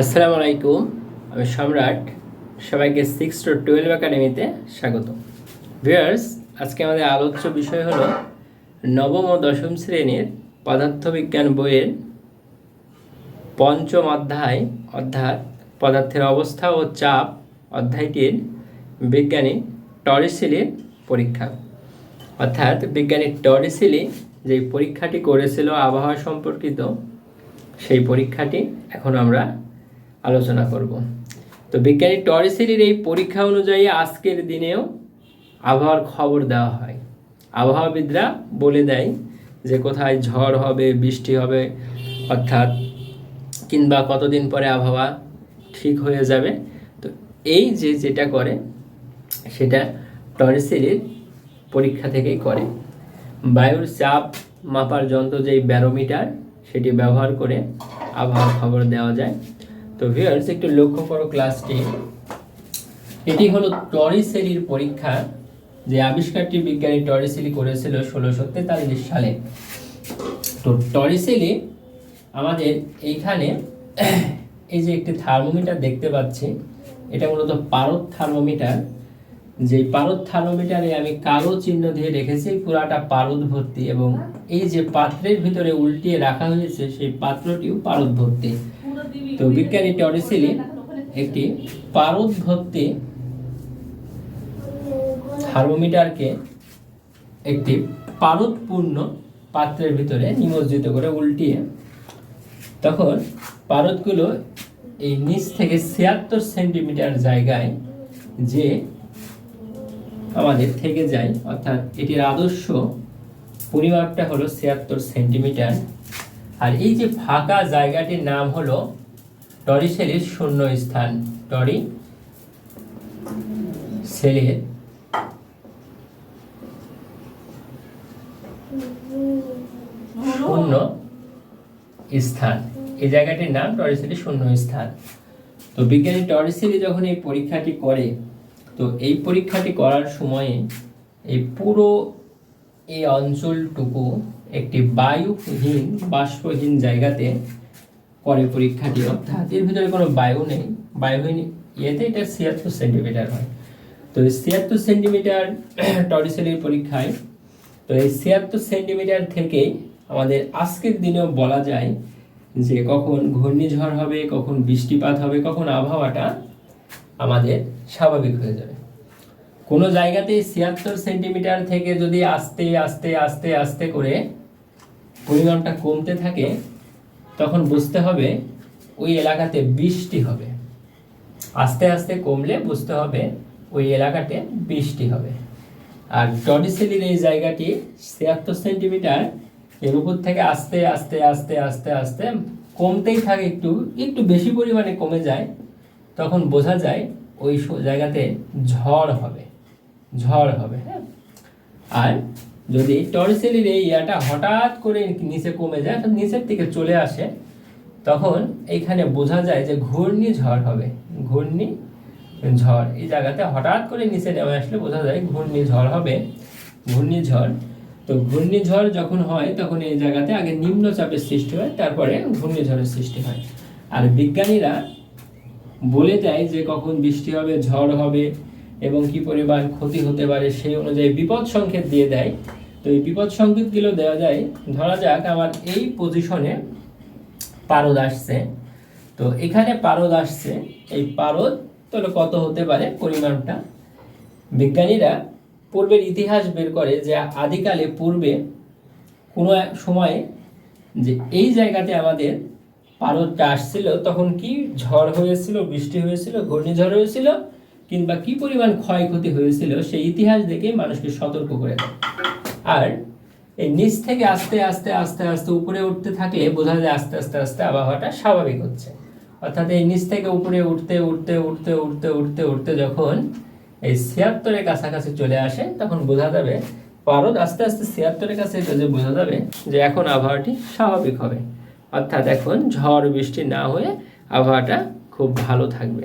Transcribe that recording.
আসসালামু আলাইকুম, আমি সম্রাট, সবাইকে সিক্স টু টুয়েলভ একাডেমিতে স্বাগত। ভিউয়ার্স আজকে আমাদের আলোচ্য বিষয় হলো নবম ও দশম শ্রেণির পদার্থবিজ্ঞান বইয়ের পঞ্চম অধ্যায়, অর্থাৎ পদার্থের অবস্থা ও চাপ অধ্যায়টির বিজ্ঞানী টরিসিলির পরীক্ষা। অর্থাৎ বিজ্ঞানী টরিসিলি যে পরীক্ষাটি করেছিল আবহাওয়া সম্পর্কিত, সেই পরীক্ষাটি এখন আমরা আলোচনা করব। তো বিজ্ঞানী টরিসিলির এই পরীক্ষা অনুযায়ী আজকের দিনেও আবহাওয়ার খবর দেওয়া হয়। আবহাওয়াবিদরা বলে দেয় যে কোথায় ঝড় হবে, বৃষ্টি হবে, অর্থাৎ কিংবা কতদিন পরে আবহাওয়া ঠিক হয়ে যাবে। তো এই যে যেটা করে, সেটা টরিসিলির পরীক্ষা থেকেই করে। বায়ুর চাপ মাপার যন্ত্র যেই ব্যারোমিটার, সেটি ব্যবহার করে আবহাওয়ার খবর দেওয়া যায়। তো ভিউয়ার্স একটু লক্ষ্য করো ক্লাসটি এটি হলো টরিসেলির পরীক্ষা, যে আবিষ্কারটি বিজ্ঞানী টরিসেলি করেছিল ষোলোশো তেতাল্লিশ সালে। তো টরিসেলি আমাদের এইখানে এই যে একটি থার্মোমিটার দেখতে পাচ্ছি, এটা মূলত পারদ থার্মোমিটার। যে পারদ থার্মোমিটারে আমি কালো চিহ্ন দিয়ে রেখেছি, পুরাটা পারদ ভর্তি এবং এই যে পাত্রের ভিতরে উল্টিয়ে রাখা হয়েছে, সেই পাত্রটিও পারদ ভর্তি। তো বিজ্ঞানী টরিসিলি একটি পারদ ভর্তি থার্মোমিটারকে একটি পারদপূর্ণ পাত্রের ভিতরে নিমজ্জিত করে উল্টিয়ে তখন পারদগুলো এই নিচ থেকে ছিয়াত্তর সেন্টিমিটার জায়গায় যে আমাদের থেকে যায়, অর্থাৎ এটির আদর্শ পরিমাপটা হলো ছিয়াত্তর সেন্টিমিটার। আর এই যে ফাঁকা জায়গাটির নাম হলো টরিসেলের শূন্য স্থান। টরি সেলের শূন্য স্থান। এই জায়গাটির নাম টরিসেলি শূন্য স্থান। তো বিজ্ঞানী টরিসেলি যখন এই পরীক্ষাটি করে, তো এই পরীক্ষাটি করার সময়ে এই পুরো এই অঞ্চলটুকু একটি বায়ুহীন, বাষ্পহীন জায়গাতে করে পরীক্ষাটি অর্থাৎ এর ভিতরে কোনো বায়ু নেই। বায়ুহীন ইয়েতে এটা ছিয়াত্তর সেন্টিমিটার হয়। তো এই ছিয়াত্তর সেন্টিমিটার টরিসেলির পরীক্ষায় তো এই ছিয়াত্তর সেন্টিমিটার থেকে আমাদের আজকের দিনেও বলা যায় যে কখন ঘূর্ণিঝড় হবে কখন বৃষ্টিপাত হবে কখন আবহাওয়াটা আমাদের স্বাভাবিক হয়ে যাবে। কোনো জায়গাতে ছিয়াত্তর সেন্টিমিটার থেকে যদি আস্তে আস্তে আস্তে আস্তে করে পরিমাণটা কমতে থাকে তখন বুঝতে হবে ওই এলাকাতে বৃষ্টি হবে। আস্তে আস্তে কমলে বুঝতে হবে ওই এলাকাতে বৃষ্টি হবে। আর টডিসেলির এই জায়গাটি ছিয়াত্তর সেন্টিমিটার, এর উপর থেকে আস্তে আস্তে আস্তে আস্তে আস্তে কমতেই থাকে একটু একটু বেশি পরিমাণে কমে যায়, তখন বোঝা যায় ওই জায়গাতে ঝড় হবে ঝড় হবে হ্যাঁ। আর যদি টরিসেলির এই ইয়াটা হঠাৎ করে নিচে কমে যায়, অর্থাৎ নিচের দিকে চলে আসে, তখন এইখানে বোঝা যায় যে ঘূর্ণি ঝড় হবে। ঘূর্ণি ঝড়। এই জায়গাতে হঠাৎ করে নিচে নেমে আসলে বোঝা যায় ঘূর্ণি ঝড় হবে। ঘূর্ণিঝড় তো ঘূর্ণিঝড় যখন হয়, তখন এই জায়গাতে আগে নিম্নচাপের সৃষ্টি হয়, তারপরে ঘূর্ণিঝড়ের সৃষ্টি হয়। আর বিজ্ঞানীরা বলে দেয় যে কখন বৃষ্টি হবে, ঝড় হবে এবং কি পরিমাণ ক্ষতি হতে পারে সেই অনুযায়ী বিপদ সংকেত দিয়ে দেয়। তো এই বিপদ সংকেতগুলো দেওয়া যায়, ধরা যাক আমার এই পজিশনে পারদ আসছে। তো এখানে পারদ আসছে, এই পারদ তাহলে কত হতে পারে পরিমাণটা? বিজ্ঞানীরা পূর্বের ইতিহাস বের করে যে আদিকালে পূর্বে কোনো সময়ে যে এই জায়গাতে আমাদের পারদটা আসছিল, তখন কি ঝড় হয়েছিল, বৃষ্টি হয়েছিল, ঘূর্ণিঝড় হয়েছিল? কিংবা কি পরিমাণ ক্ষয়ক্ষতি হয়েছিল সেই ইতিহাস দেখে মানুষকে সতর্ক করে দেয়। আর এই নিচ থেকে আস্তে আস্তে আস্তে আস্তে উপরে উঠতে থাকলে বোঝা যায় আস্তে আস্তে আস্তে আবহাওয়াটা স্বাভাবিক হচ্ছে। অর্থাৎ এই নিচ থেকে উপরে উঠতে উঠতে উঠতে উঠতে উঠতে উঠতে যখন এই ছিয়াত্তরের কাছাকাছি চলে আসে, তখন বোঝা যাবে পারদ আস্তে আস্তে ছিয়াত্তরের কাছে গেলে বোঝা যাবে যে এখন আবহাওয়াটি স্বাভাবিক হবে। অর্থাৎ এখন ঝড় বৃষ্টি না হয়ে আবহাওয়াটা খুব ভালো থাকবে।